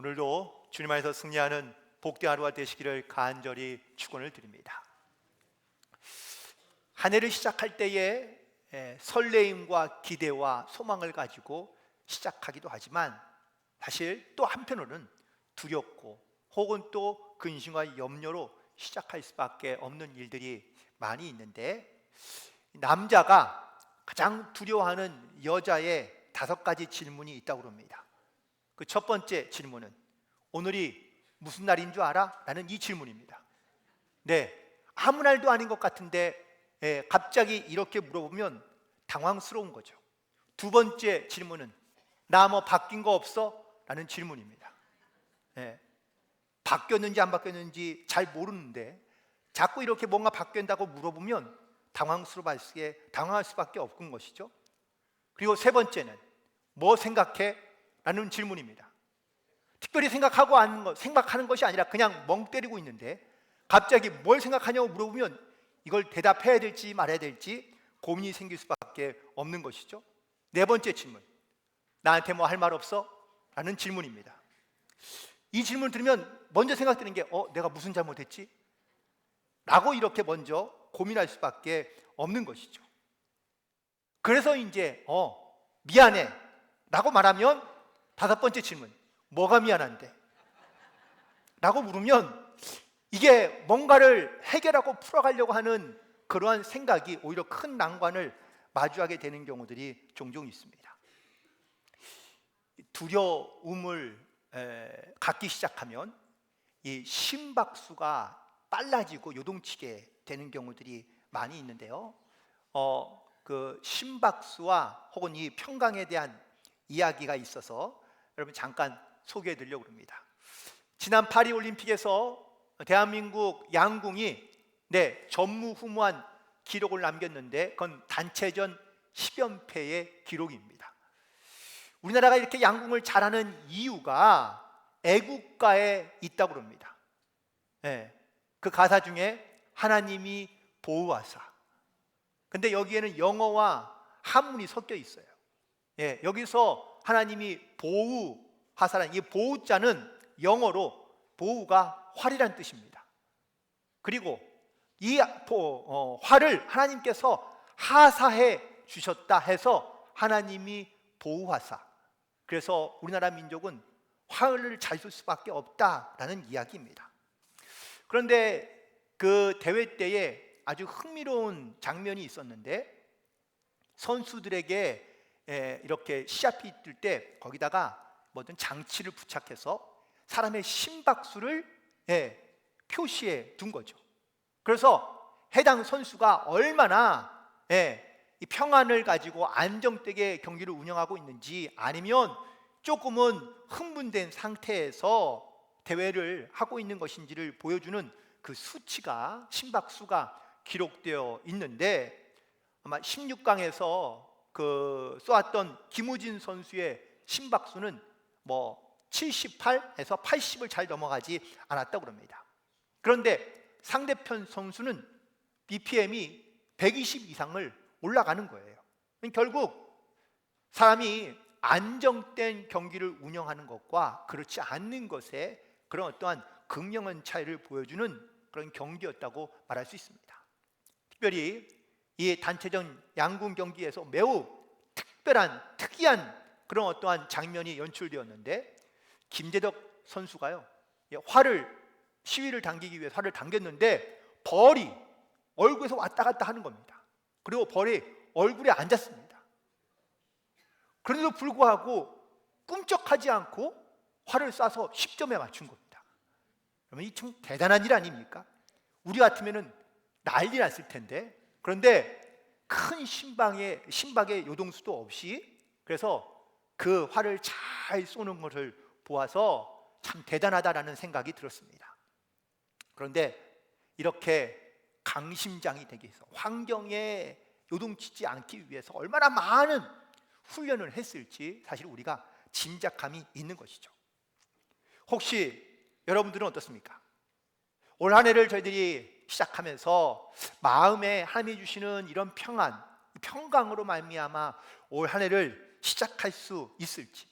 오늘도 주님 안에서 승리하는 복된 하루가 되시기를 간절히 축원을 드립니다. 한 해를 시작할 때에 에, 설레임과 기대와 소망을 가지고 시작하기도 하지만 사실 또 한편으로는 두렵고 혹은 또 근심과 염려로 시작할 수밖에 없는 일들이 많이 있는데 남자가 가장 두려워하는 여자의 다섯 가지 질문이 있다고 합니다. 그 첫 번째 질문은 오늘이 무슨 날인 줄 알아? 라는 이 질문입니다. 네, 아무 날도 아닌 것 같은데 예, 갑자기 이렇게 물어보면 당황스러운 거죠. 두 번째 질문은 나 뭐 바뀐 거 없어? 라는 질문입니다. 예, 바뀌었는지 안 바뀌었는지 잘 모르는데 자꾸 이렇게 뭔가 바뀐다고 물어보면 당황스러울 수밖에 당황할 수밖에 없는 것이죠. 그리고 세 번째는 뭐 생각해? 라는 질문입니다. 특별히 생각하고 하는 것, 생각하는 것이 아니라 그냥 멍 때리고 있는데 갑자기 뭘 생각하냐고 물어보면 이걸 대답해야 될지 말아야 될지 고민이 생길 수밖에 없는 것이죠. 네 번째 질문. 나한테 뭐 할 말 없어? 라는 질문입니다. 이 질문을 들으면 먼저 생각되는 게 어, 내가 무슨 잘못했지? 라고 이렇게 먼저 고민할 수밖에 없는 것이죠. 그래서 이제 어, 미안해. 라고 말하면 다섯 번째 질문. 뭐가 미안한데? 라고 물으면 이게 뭔가를 해결하고 풀어가려고 하는 그러한 생각이 오히려 큰 난관을 마주하게 되는 경우들이 종종 있습니다. 두려움을 에, 갖기 시작하면 이 심박수가 빨라지고 요동치게 되는 경우들이 많이 있는데요. 어, 그 심박수와 혹은 이 평강에 대한 이야기가 있어서 여러분 잠깐 소개해 드리려고 합니다. 지난 파리 올림픽에서 대한민국 양궁이 네, 전무후무한 기록을 남겼는데 그건 단체전 10연패의 기록입니다. 우리나라가 이렇게 양궁을 잘하는 이유가 애국가에 있다고 합니다. 네, 그 가사 중에 하나님이 보호하사. 근데 여기에는 영어와 한문이 섞여 있어요. 예, 여기서 하나님이 보호하사라는 이 보호자는 영어로 보호가 활이란 뜻입니다. 그리고 이 어, 활을 하나님께서 하사해 주셨다 해서 하나님이 보호하사. 그래서 우리나라 민족은 활을 잘쏠 수밖에 없다라는 이야기입니다. 그런데 그 대회 때에 아주 흥미로운 장면이 있었는데 선수들에게 이렇게 시합이 뜰때 거기다가 뭐든 장치를 부착해서 사람의 심박수를 표시해 둔 거죠. 그래서 해당 선수가 얼마나 이 평안을 가지고 안정되게 경기를 운영하고 있는지 아니면 조금은 흥분된 상태에서 대회를 하고 있는 것인지를 보여주는 그 수치가 심박수가 기록되어 있는데 아마 16강에서 그 쏘았던 김우진 선수의 심박수는 뭐 78에서 80을 잘 넘어가지 않았다고 합니다. 그런데 상대편 선수는 BPM이 120 이상을 올라가는 거예요. 결국 사람이 안정된 경기를 운영하는 것과 그렇지 않는 것에 그런 어떠한 극명한 차이를 보여주는 그런 경기였다고 말할 수 있습니다. 특별히 이 단체전 양궁 경기에서 매우 특별한 특이한 그런 어떠한 장면이 연출되었는데 김재덕 선수가요 활을 시위를 당기기 위해 활을 당겼는데 벌이 얼굴에서 왔다 갔다 하는 겁니다. 그리고 벌이 얼굴에 앉았습니다. 그런데도 불구하고 꿈쩍하지 않고 활을 쏴서 10점에 맞춘 겁니다. 그러면 이참 대단한 일 아닙니까? 우리 같으면은 난리 났을 텐데 그런데 큰 신방의 신박의 요동수도 없이 그래서 그 활을 잘 쏘는 것을 보아서 참 대단하다라는 생각이 들었습니다. 그런데 이렇게 강심장이 되기 위해서 환경에 요동치지 않기 위해서 얼마나 많은 훈련을 했을지 사실 우리가 짐작감이 있는 것이죠. 혹시 여러분들은 어떻습니까? 올 한 해를 저희들이 시작하면서 마음에 하나님이 주시는 이런 평안, 평강으로 말미암아 올 한 해를 시작할 수 있을지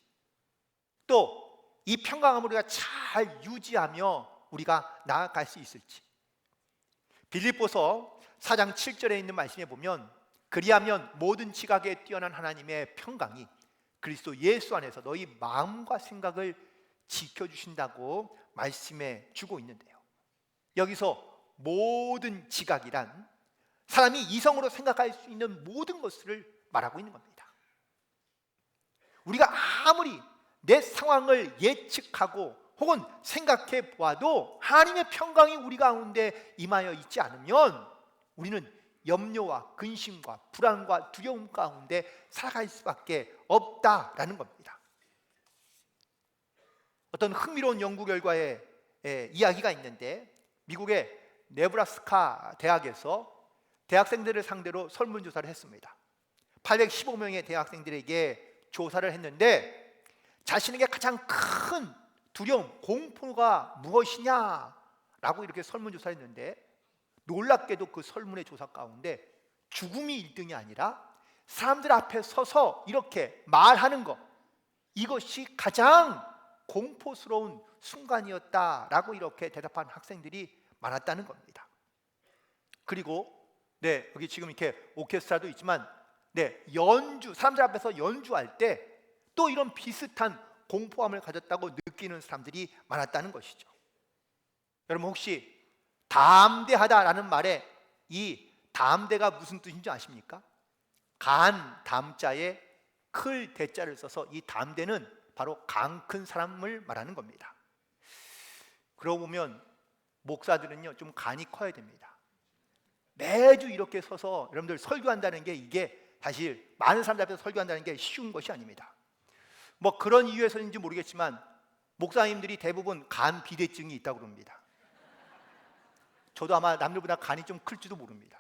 또 이 평강함을 우리가 잘 유지하며 우리가 나아갈 수 있을지. 빌립보서 4장 7절에 있는 말씀에 보면 그리하면 모든 지각에 뛰어난 하나님의 평강이 그리스도 예수 안에서 너희 마음과 생각을 지켜 주신다고 말씀해 주고 있는데요. 여기서 모든 지각이란 사람이 이성으로 생각할 수 있는 모든 것을 말하고 있는 겁니다. 우리가 아무리 내 상황을 예측하고 혹은 생각해 보아도 하나님의 평강이 우리 가운데 임하여 있지 않으면 우리는 염려와 근심과 불안과 두려움 가운데 살아갈 수밖에 없다라는 겁니다. 어떤 흥미로운 연구 결과에 에, 이야기가 있는데 미국의 네브라스카 대학에서 대학생들을 상대로 설문조사를 했습니다. 815명의 대학생들에게 조사를 했는데 자신에게 가장 큰 두려움, 공포가 무엇이냐라고 이렇게 설문조사를 했는데 놀랍게도 그 설문의 조사 가운데 죽음이 1등이 아니라 사람들 앞에 서서 이렇게 말하는 것 이것이 가장 공포스러운 순간이었다라고 이렇게 대답한 학생들이 많았다는 겁니다. 그리고 네 여기 지금 이렇게 오케스트라도 있지만 네 연주 사람들 앞에서 연주할 때 또 이런 비슷한 공포함을 가졌다고 느끼는 사람들이 많았다는 것이죠. 여러분 혹시 담대하다라는 말에 이 담대가 무슨 뜻인지 아십니까? 간 담자에 클 대자를 써서 이 담대는 바로 강 큰 사람을 말하는 겁니다. 그러고 보면 목사들은요 좀 간이 커야 됩니다. 매주 이렇게 서서 여러분들 설교한다는 게 이게 사실 많은 사람들 앞에서 설교한다는 게 쉬운 것이 아닙니다. 뭐 그런 이유에서인지 모르겠지만 목사님들이 대부분 간 비대증이 있다고 그럽니다. 저도 아마 남들보다 간이 좀 클지도 모릅니다.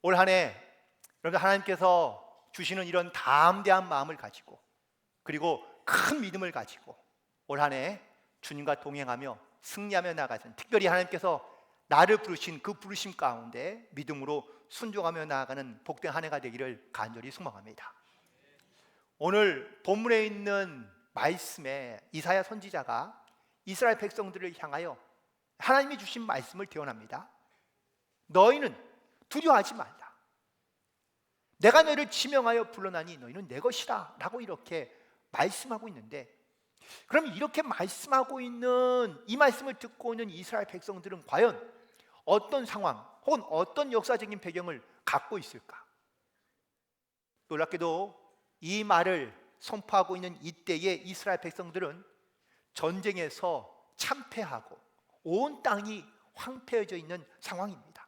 올 한해 여러분 하나님께서 주시는 이런 담대한 마음을 가지고 그리고 큰 믿음을 가지고 올 한해 주님과 동행하며 승리하며 나가는 특별히 하나님께서 나를 부르신 그 부르심 가운데 믿음으로 순종하며 나아가는 복된 한 해가 되기를 간절히 소망합니다. 오늘 본문에 있는 말씀에 이사야 선지자가 이스라엘 백성들을 향하여 하나님이 주신 말씀을 대언합니다. 너희는 두려워하지 말라. 내가 너희를 지명하여 불러나니 너희는 내 것이라 라고 이렇게 말씀하고 있는데 그럼 이렇게 말씀하고 있는 이 말씀을 듣고 있는 이스라엘 백성들은 과연 어떤 상황 혹은 어떤 역사적인 배경을 갖고 있을까? 놀랍게도 이 말을 선포하고 있는 이때의 이스라엘 백성들은 전쟁에서 참패하고 온 땅이 황폐해져 있는 상황입니다.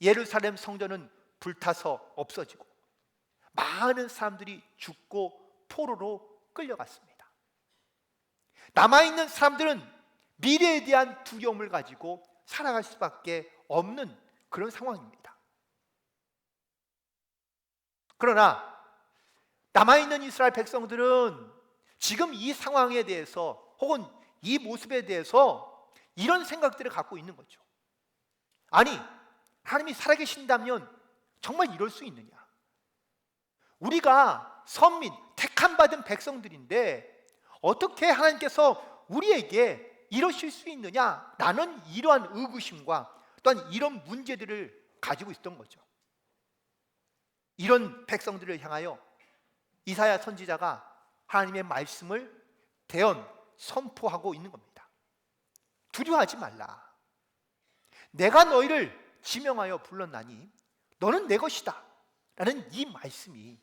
예루살렘 성전은 불타서 없어지고 많은 사람들이 죽고 포로로 끌려갔습니다. 남아있는 사람들은 미래에 대한 두려움을 가지고 살아갈 수밖에 없는 그런 상황입니다. 그러나 남아있는 이스라엘 백성들은 지금 이 상황에 대해서 혹은 이 모습에 대해서 이런 생각들을 갖고 있는 거죠. 아니, 하나님이 살아계신다면 정말 이럴 수 있느냐? 우리가 선민, 택함 받은 백성들인데 어떻게 하나님께서 우리에게 이러실 수 있느냐? 나는 이러한 의구심과 또한 이런 문제들을 가지고 있었던 거죠. 이런 백성들을 향하여 이사야 선지자가 하나님의 말씀을 대언 선포하고 있는 겁니다. 두려워하지 말라. 내가 너희를 지명하여 불렀나니 너는 내 것이다. 라는 이 말씀이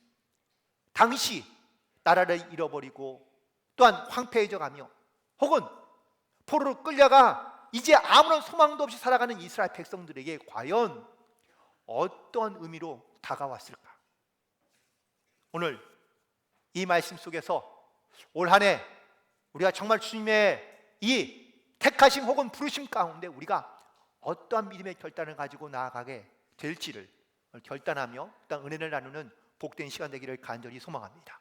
당시 나라를 잃어버리고 또한 황폐해져 가며 혹은 포로로 끌려가 이제 아무런 소망도 없이 살아가는 이스라엘 백성들에게 과연 어떤 의미로 다가왔을까? 오늘 이 말씀 속에서 올 한 해 우리가 정말 주님의 이 택하심 혹은 부르심 가운데 우리가 어떠한 믿음의 결단을 가지고 나아가게 될지를 결단하며 일단 은혜를 나누는 복된 시간 되기를 간절히 소망합니다.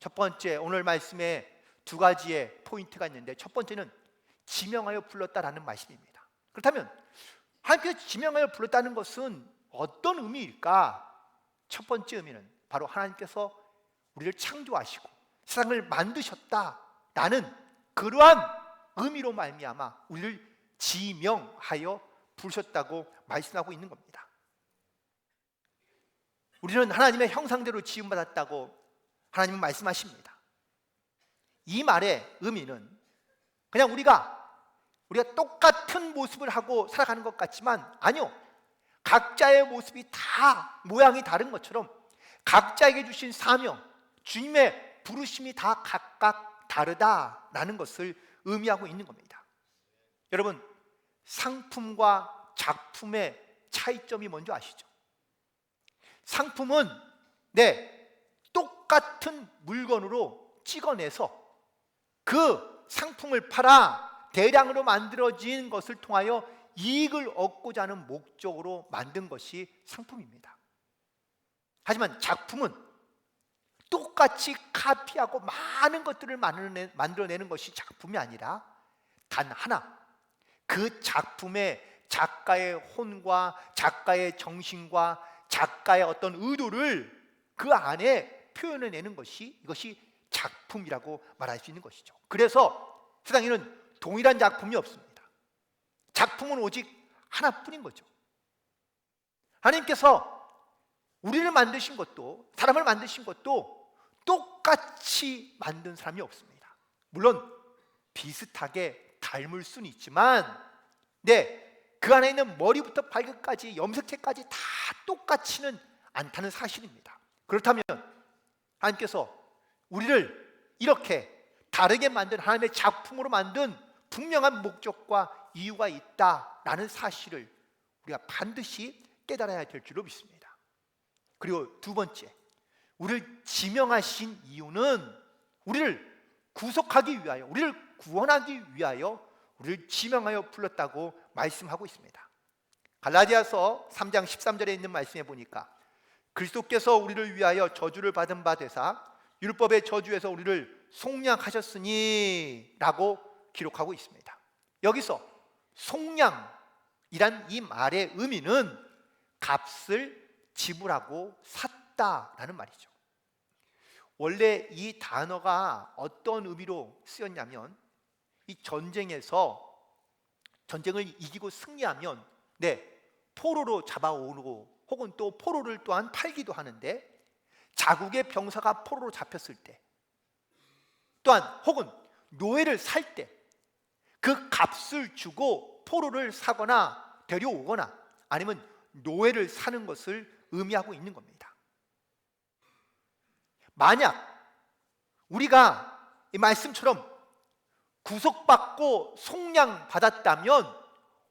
첫 번째 오늘 말씀에 두 가지의 포인트가 있는데 첫 번째는 지명하여 불렀다라는 말씀입니다. 그렇다면 하나님께서 지명하여 불렀다는 것은 어떤 의미일까? 첫 번째 의미는 바로 하나님께서 우리를 창조하시고 세상을 만드셨다 나는 그러한 의미로 말미암아 우리를 지명하여 부르셨다고 말씀하고 있는 겁니다. 우리는 하나님의 형상대로 지음받았다고 하나님은 말씀하십니다. 이 말의 의미는 그냥 우리가 우리가 똑같은 모습을 하고 살아가는 것 같지만 아니요. 각자의 모습이 다 모양이 다른 것처럼 각자에게 주신 사명, 주님의 부르심이 다 각각 다르다라는 것을 의미하고 있는 겁니다. 여러분, 상품과 작품의 차이점이 뭔지 아시죠? 상품은 네, 똑같은 물건으로 찍어내서 그 상품을 팔아 대량으로 만들어진 것을 통하여 이익을 얻고자 하는 목적으로 만든 것이 상품입니다. 하지만 작품은 똑같이 카피하고 많은 것들을 만들어내는 것이 작품이 아니라 단 하나 그 작품의 작가의 혼과 작가의 정신과 작가의 어떤 의도를 그 안에 표현해내는 것이 이것이 작품이라고 말할 수 있는 것이죠. 그래서 세상에는 동일한 작품이 없습니다. 작품은 오직 하나뿐인 거죠. 하나님께서 우리를 만드신 것도 사람을 만드신 것도 똑같이 만든 사람이 없습니다. 물론 비슷하게 닮을 수는 있지만 네, 그 안에 있는 머리부터 발끝까지 염색체까지 다 똑같지는 않다는 사실입니다. 그렇다면 하나님께서 우리를 이렇게 다르게 만든 하나님의 작품으로 만든 분명한 목적과 이유가 있다라는 사실을 우리가 반드시 깨달아야 될 줄로 믿습니다. 그리고 두 번째, 우리를 지명하신 이유는 우리를 구속하기 위하여, 우리를 구원하기 위하여 우리를 지명하여 불렀다고 말씀하고 있습니다. 갈라디아서 3장 13절에 있는 말씀에 보니까 그리스도께서 우리를 위하여 저주를 받은 바 되사 율법의 저주에서 우리를 속량하셨으니라고 기록하고 있습니다. 여기서 속량이란 이 말의 의미는 값을 지불하고 샀다라는 말이죠. 원래 이 단어가 어떤 의미로 쓰였냐면 이 전쟁에서 전쟁을 이기고 승리하면 네 포로로 잡아오고 혹은 또 포로를 또한 팔기도 하는데 자국의 병사가 포로로 잡혔을 때 또한 혹은 노예를 살 때 그 값을 주고 포로를 사거나 데려오거나 아니면 노예를 사는 것을 의미하고 있는 겁니다. 만약 우리가 이 말씀처럼 구속받고 속량 받았다면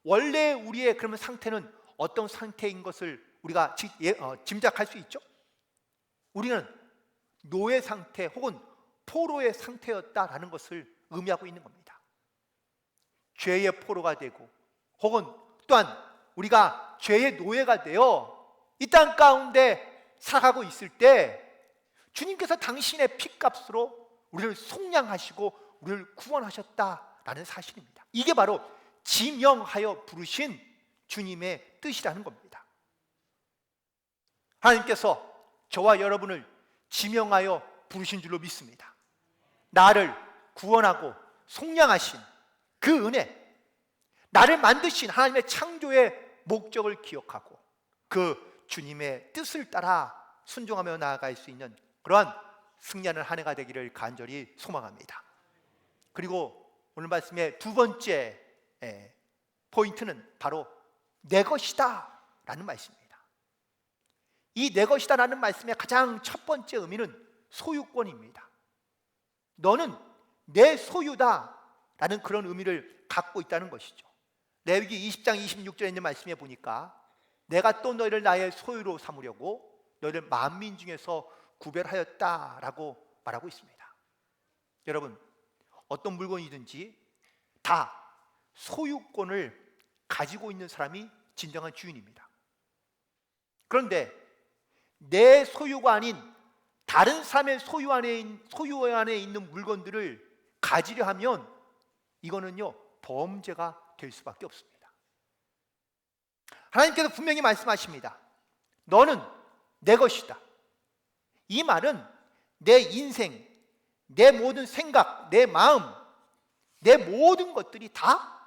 원래 우리의 그러면 상태는 어떤 상태인 것을 우리가 예, 어, 짐작할 수 있죠? 우리는 노예 상태 혹은 포로의 상태였다라는 것을 의미하고 있는 겁니다. 죄의 포로가 되고 혹은 또한 우리가 죄의 노예가 되어 이 땅 가운데 살아가고 있을 때 주님께서 당신의 피값으로 우리를 속량하시고 우리를 구원하셨다라는 사실입니다. 이게 바로 지명하여 부르신 주님의 뜻이라는 겁니다. 하나님께서 저와 여러분을 지명하여 부르신 줄로 믿습니다. 나를 구원하고 속량하신 그 은혜, 나를 만드신 하나님의 창조의 목적을 기억하고 그 주님의 뜻을 따라 순종하며 나아갈 수 있는 그러한 승리하는 한 해가 되기를 간절히 소망합니다. 그리고 오늘 말씀의 두 번째 예, 포인트는 바로 내 것이다 라는 말씀입니다. 이 내 것이다라는 말씀의 가장 첫 번째 의미는 소유권입니다. 너는 내 소유다 라는 그런 의미를 갖고 있다는 것이죠. 레위기 20장 26절에 있는 말씀에 보니까 내가 또 너희를 나의 소유로 삼으려고 너희를 만민 중에서 구별하였다라고 말하고 있습니다. 여러분 어떤 물건이든지 다 소유권을 가지고 있는 사람이 진정한 주인입니다. 그런데 내 소유가 아닌 다른 사람의 소유 안에 소유 안에 있는 물건들을 가지려 하면 이거는요 범죄가 될 수밖에 없습니다. 하나님께서 분명히 말씀하십니다. 너는 내 것이다. 이 말은 내 인생, 내 모든 생각, 내 마음, 내 모든 것들이 다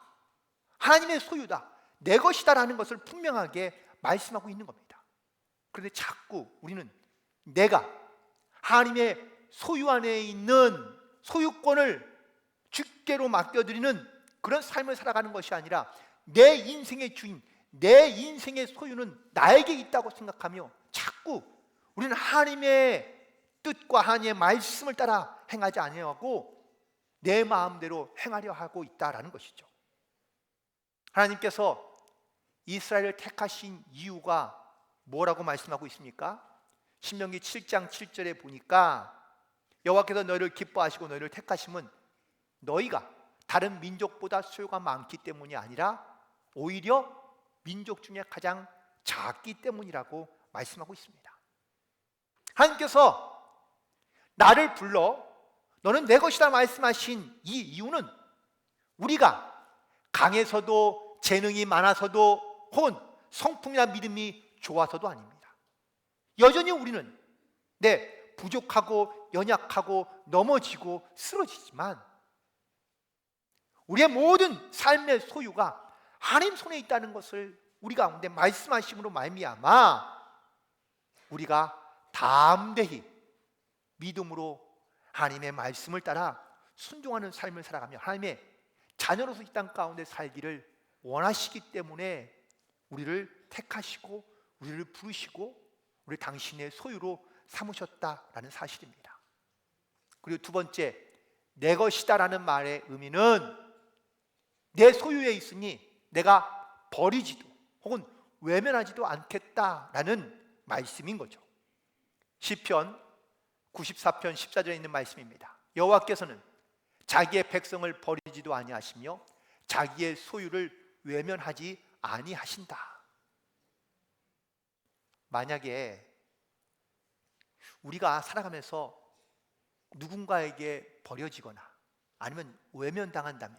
하나님의 소유다. 내 것이다라는 것을 분명하게 말씀하고 있는 겁니다. 그런데 자꾸 우리는 내가 하나님의 소유 안에 있는 소유권을 주께로 맡겨드리는 그런 삶을 살아가는 것이 아니라 내 인생의 주인, 내 인생의 소유는 나에게 있다고 생각하며 자꾸 우리는 하나님의 뜻과 하나님의 말씀을 따라 행하지 아니하고 내 마음대로 행하려 하고 있다라는 것이죠. 하나님께서 이스라엘을 택하신 이유가 뭐라고 말씀하고 있습니까? 신명기 7장 7절에 보니까 여호와께서 너희를 기뻐하시고 너희를 택하심은 너희가 다른 민족보다 수요가 많기 때문이 아니라 오히려 민족 중에 가장 작기 때문이라고 말씀하고 있습니다. 하나님께서 나를 불러 너는 내 것이다 말씀하신 이 이유는 우리가 강해서도 재능이 많아서도 혹은 성품이나 믿음이 좋아서도 아닙니다. 여전히 우리는 네, 부족하고 연약하고 넘어지고 쓰러지지만 우리의 모든 삶의 소유가 하나님 손에 있다는 것을 우리 가운데 말씀하심으로 말미암아 우리가 담대히 믿음으로 하나님의 말씀을 따라 순종하는 삶을 살아가며 하나님의 자녀로서 이 땅 가운데 살기를 원하시기 때문에 우리를 택하시고 우리를 부르시고 우리 당신의 소유로 삼으셨다라는 사실입니다. 그리고 두 번째 내 것이다라는 말의 의미는 내 소유에 있으니 내가 버리지도 혹은 외면하지도 않겠다라는 말씀인 거죠. 시편 94편 14절에 있는 말씀입니다. 여호와께서는 자기의 백성을 버리지도 아니하시며 자기의 소유를 외면하지 아니하신다. 만약에 우리가 살아가면서 누군가에게 버려지거나 아니면 외면당한다면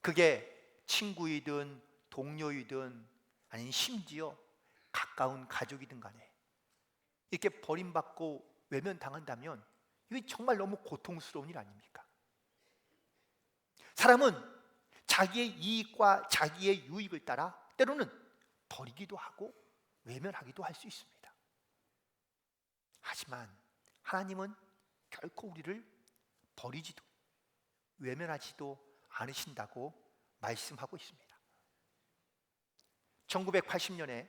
그게 친구이든 동료이든 아니 심지어 가까운 가족이든 간에 이렇게 버림받고 외면당한다면 이게 정말 너무 고통스러운 일 아닙니까? 사람은 자기의 이익과 자기의 유익을 따라 때로는 버리기도 하고 외면하기도 할 수 있습니다. 하지만 하나님은 결코 우리를 버리지도 외면하지도 않으신다고 말씀하고 있습니다. 1980년에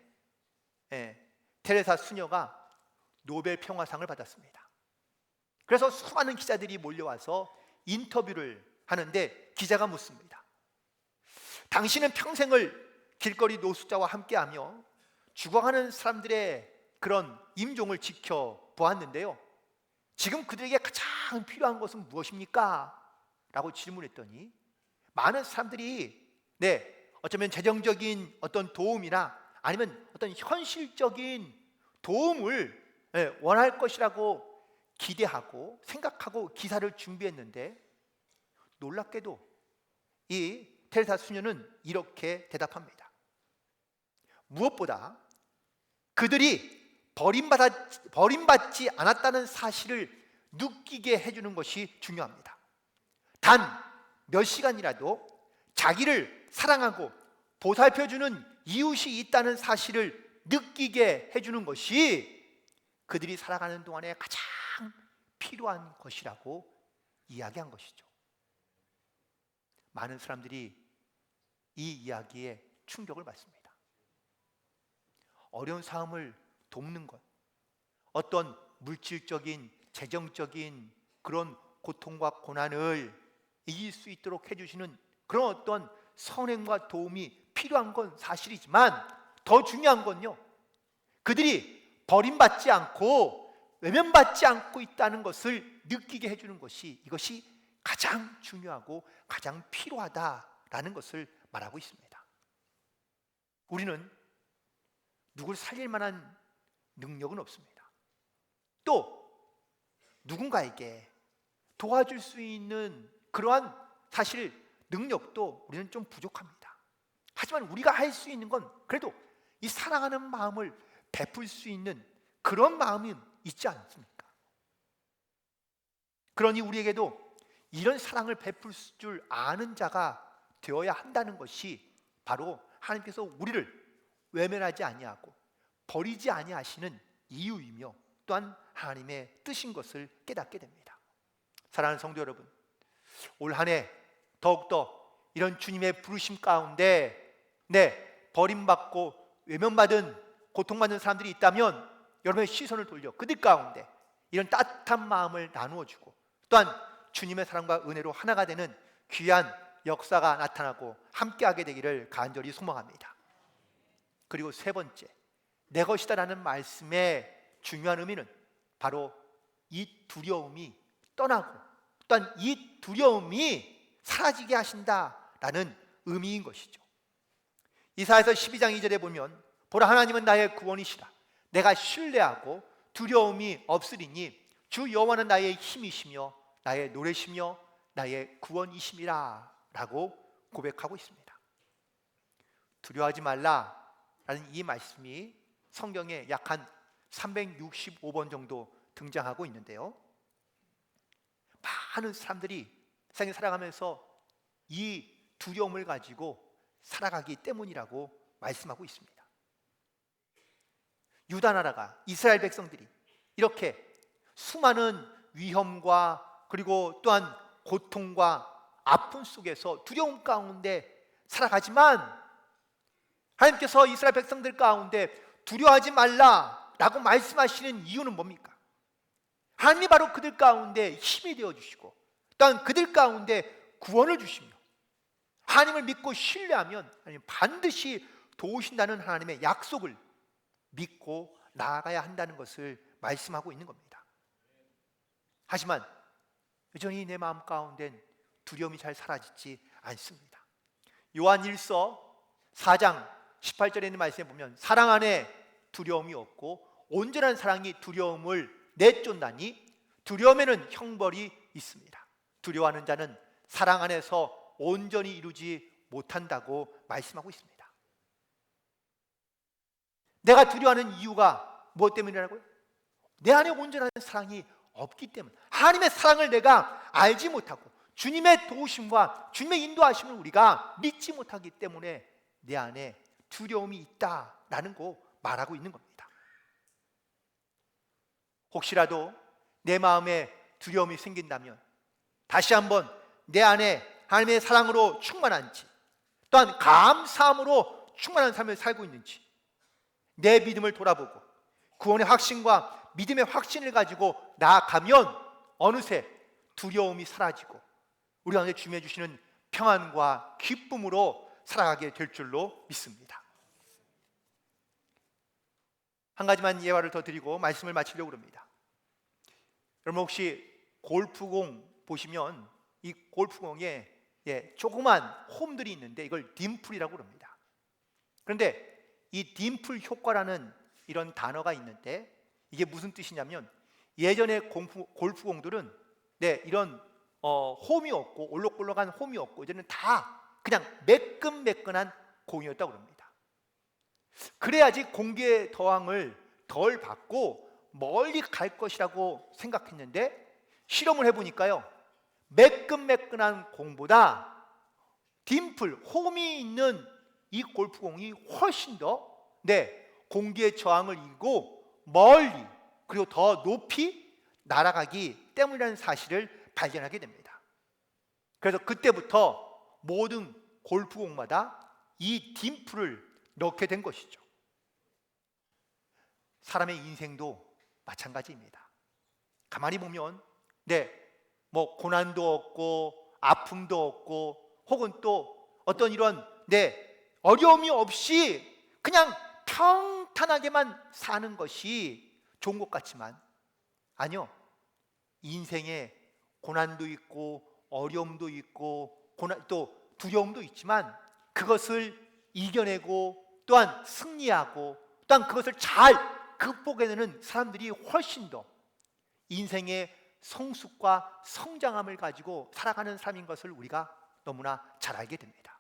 예, 테레사 수녀가 노벨 평화상을 받았습니다. 그래서 수많은 기자들이 몰려와서 인터뷰를 하는데 기자가 묻습니다. 당신은 평생을 길거리 노숙자와 함께하며 죽어가는 사람들의 그런 임종을 지켜 보았는데요. 지금 그들에게 가장 필요한 것은 무엇입니까? 라고 질문했더니 많은 사람들이 네, 어쩌면 재정적인 어떤 도움이나 아니면 어떤 현실적인 도움을 네, 원할 것이라고 기대하고 생각하고 기사를 준비했는데 놀랍게도 이 테레사 수녀는 이렇게 대답합니다. 무엇보다 그들이 버림받아, 버림받지 않았다는 사실을 느끼게 해주는 것이 중요합니다. 단 몇 시간이라도 자기를 사랑하고 보살펴주는 이웃이 있다는 사실을 느끼게 해주는 것이 그들이 살아가는 동안에 가장 필요한 것이라고 이야기한 것이죠. 많은 사람들이 이 이야기에 충격을 받습니다. 어려운 삶을 돕는 것, 어떤 물질적인, 재정적인 그런 고통과 고난을 이길 수 있도록 해주시는 그런 어떤 선행과 도움이 필요한 건 사실이지만 더 중요한 건요, 그들이 버림받지 않고 외면받지 않고 있다는 것을 느끼게 해주는 것이 이것이 가장 중요하고 가장 필요하다라는 것을 말하고 있습니다. 우리는 누굴 살릴 만한 능력은 없습니다. 또 누군가에게 도와줄 수 있는 그러한 사실 능력도 우리는 좀 부족합니다. 하지만 우리가 할 수 있는 건 그래도 이 사랑하는 마음을 베풀 수 있는 그런 마음이 있지 않습니까? 그러니 우리에게도 이런 사랑을 베풀 줄 아는 자가 되어야 한다는 것이 바로 하나님께서 우리를 외면하지 아니하고 버리지 아니하시는 이유이며 또한 하나님의 뜻인 것을 깨닫게 됩니다. 사랑하는 성도 여러분, 올 한 해 더욱더 이런 주님의 부르심 가운데 네 버림받고 외면받은 고통받는 사람들이 있다면 여러분의 시선을 돌려 그들 가운데 이런 따뜻한 마음을 나누어 주고 또한 주님의 사랑과 은혜로 하나가 되는 귀한 역사가 나타나고 함께하게 되기를 간절히 소망합니다. 그리고 세 번째, 내 것이다라는 말씀의 중요한 의미는 바로 이 두려움이 떠나고 또한 이 두려움이 사라지게 하신다라는 의미인 것이죠. 이사에서 12장 2절에 보면 보라 하나님은 나의 구원이시라 내가 신뢰하고 두려움이 없으리니 주 여호와는 나의 힘이시며 나의 노래시며 나의 구원이심이라 라고 고백하고 있습니다. 두려워하지 말라 라는 이 말씀이 성경에 약 한 365번 정도 등장하고 있는데요. 많은 사람들이 세상에 살아가면서 이 두려움을 가지고 살아가기 때문이라고 말씀하고 있습니다. 유다 나라가 이스라엘 백성들이 이렇게 수많은 위험과 그리고 또한 고통과 아픔 속에서 두려움 가운데 살아가지만 하나님께서 이스라엘 백성들 가운데 두려워하지 말라라고 말씀하시는 이유는 뭡니까? 하나님이 바로 그들 가운데 힘이 되어 주시고 또한 그들 가운데 구원을 주시며 하나님을 믿고 신뢰하면 하나님 반드시 도우신다는 하나님의 약속을 믿고 나아가야 한다는 것을 말씀하고 있는 겁니다. 하지만 여전히 내 마음 가운데 두려움이 잘 사라지지 않습니다. 요한 1서 4장 18절에 있는 말씀에 보면 사랑 안에 두려움이 없고 온전한 사랑이 두려움을 내쫓나니 두려움에는 형벌이 있습니다. 두려워하는 자는 사랑 안에서 온전히 이루지 못한다고 말씀하고 있습니다. 내가 두려워하는 이유가 무엇 때문이라고요? 내 안에 온전한 사랑이 없기 때문. 하나님의 사랑을 내가 알지 못하고 주님의 도우심과 주님의 인도하심을 우리가 믿지 못하기 때문에 내 안에 두려움이 있다라는 거 말하고 있는 겁니다. 혹시라도 내 마음에 두려움이 생긴다면 다시 한번 내 안에 하나님의 사랑으로 충만한지 또한 감사함으로 충만한 삶을 살고 있는지 내 믿음을 돌아보고 구원의 확신과 믿음의 확신을 가지고 나아가면 어느새 두려움이 사라지고 우리 가운데 주님해 주시는 평안과 기쁨으로 살아가게 될 줄로 믿습니다. 한 가지만 예화를 더 드리고 말씀을 마치려고 합니다. 여러분 혹시 골프공 보시면 이 골프공에 예, 조그만 홈들이 있는데 이걸 딤플이라고 합니다. 그런데 이 딤플 효과라는 이런 단어가 있는데 이게 무슨 뜻이냐면 예전에 공프, 골프공들은 네, 이런 어, 홈이 없고 올록올록한 홈이 없고 이제는 다 그냥 매끈매끈한 공이었다고 합니다. 그래야지 공기의 더항을 덜 받고 멀리 갈 것이라고 생각했는데 실험을 해보니까요 매끈매끈한 공보다 딤플 홈이 있는 이 골프공이 훨씬 더 네, 공기의 저항을 이기고 멀리 그리고 더 높이 날아가기 때문이라는 사실을 발견하게 됩니다. 그래서 그때부터 모든 골프공마다 이 딤플을 넣게 된 것이죠. 사람의 인생도 마찬가지입니다. 가만히 보면 네, 뭐 고난도 없고 아픔도 없고 혹은 또 어떤 이런 네, 어려움이 없이 그냥 평탄하게만 사는 것이 좋은 것 같지만 아니요. 인생에 고난도 있고 어려움도 있고 고난 또 두려움도 있지만 그것을 이겨내고 또한 승리하고 또한 그것을 잘 극복해내는 사람들이 훨씬 더 인생의 성숙과 성장함을 가지고 살아가는 삶인 것을 우리가 너무나 잘 알게 됩니다.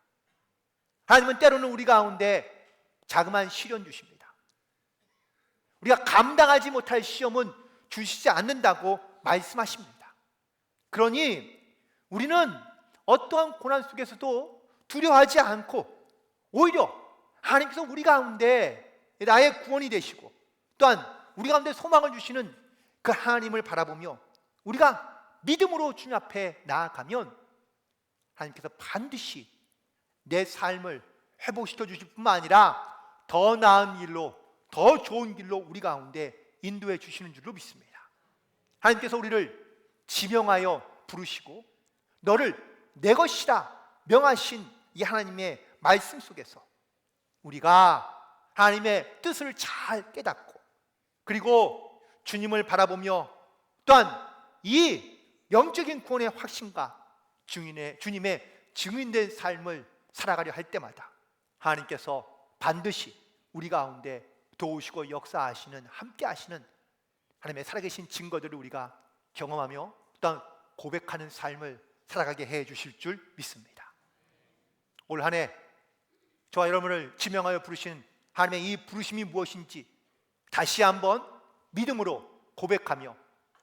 하나님은 때로는 우리 가운데 자그마한 시련 주십니다. 우리가 감당하지 못할 시험은 주시지 않는다고 말씀하십니다. 그러니 우리는 어떠한 고난 속에서도 두려워하지 않고 오히려 하나님께서 우리 가운데 나의 구원이 되시고 또한 우리 가운데 소망을 주시는 그 하나님을 바라보며 우리가 믿음으로 주님 앞에 나아가면 하나님께서 반드시 내 삶을 회복시켜 주실 뿐만 아니라 더 나은 길로 더 좋은 길로 우리 가운데 인도해 주시는 줄로 믿습니다. 하나님께서 우리를 지명하여 부르시고 너를 내 것이라 명하신 이 하나님의 말씀 속에서 우리가 하나님의 뜻을 잘 깨닫고 그리고 주님을 바라보며 또한 이 영적인 구원의 확신과 주님의, 주님의 증인된 삶을 살아가려 할 때마다 하나님께서 반드시 우리 가운데 도우시고 역사하시는 함께 하시는 하나님의 살아계신 증거들을 우리가 경험하며 또한 고백하는 삶을 살아가게 해 주실 줄 믿습니다. 올 한해 저와 여러분을 지명하여 부르신 하나님의 이 부르심이 무엇인지 다시 한번 믿음으로 고백하며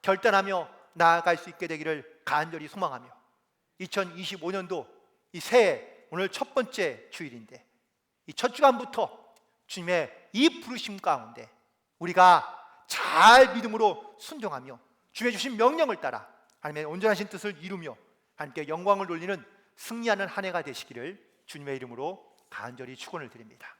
결단하며 나아갈 수 있게 되기를 간절히 소망하며 2025년도 이 새해 오늘 첫 번째 주일인데 이 첫 주간부터 주님의 이 부르심 가운데 우리가 잘 믿음으로 순종하며 주의 주신 명령을 따라 하나님의 온전하신 뜻을 이루며 하나님께 영광을 돌리는 승리하는 한 해가 되시기를 주님의 이름으로 간절히 축원을 드립니다.